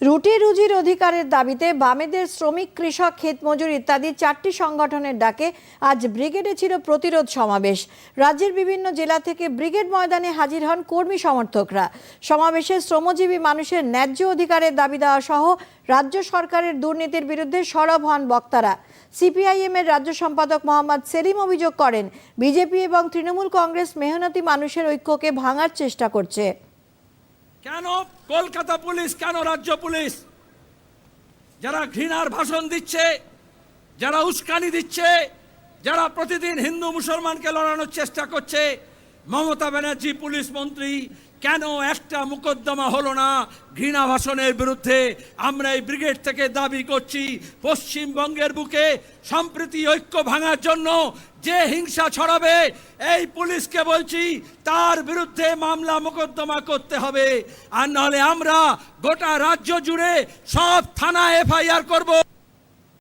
রুটি রুজির অধিকারের দাবিতে বামেদের শ্রমিক, কৃষক ক্ষেত মজুর ইত্যাদি চারটি সংগঠনের ডাকে আজ ব্রিগেডে ছিল প্রতিরোধ সমাবেশ। রাজ্যের বিভিন্ন জেলা থেকে ব্রিগেড ময়দানে হাজির হন কর্মী সমর্থকরা। সমাবেশে শ্রমজীবী মানুষের ন্যায্য অধিকারের দাবি দেওয়া সহ রাজ্য সরকারের দুর্নীতির বিরুদ্ধে সরব হন বক্তারা। সিপিআইএম এর রাজ্য সম্পাদক মোহাম্মদ সেলিম অভিযোগ করেন, বিজেপি এবং তৃণমূল কংগ্রেস মেহনতি মানুষের ঐক্যকে ভাঙার চেষ্টা করছে। কেন কলকাতা পুলিশ, কেন রাজ্য পুলিশ? যারা ঘৃণার ভাষণ দিচ্ছে, যারা উস্কানি দিচ্ছে, যারা প্রতিদিন হিন্দু মুসলমানকে লড়ানোর চেষ্টা করছে মমতা ব্যানার্জি, পুলিশ মন্ত্রী, কেন একটা মোকদ্দমা হলো না ঘৃণা ভাষণের বিরুদ্ধে? আমরা এই ব্রিগেড থেকে দাবি করছি, পশ্চিমবঙ্গের বুকে সম্প্রীতি ঐক্য ভাঙার জন্য যে হিংসা ছড়াবে, এই পুলিশকে বলছি, তার বিরুদ্ধে মামলা মোকদ্দমা করতে হবে। আর নাহলে আমরা গোটা রাজ্য জুড়ে সব থানা এফআইআর করব।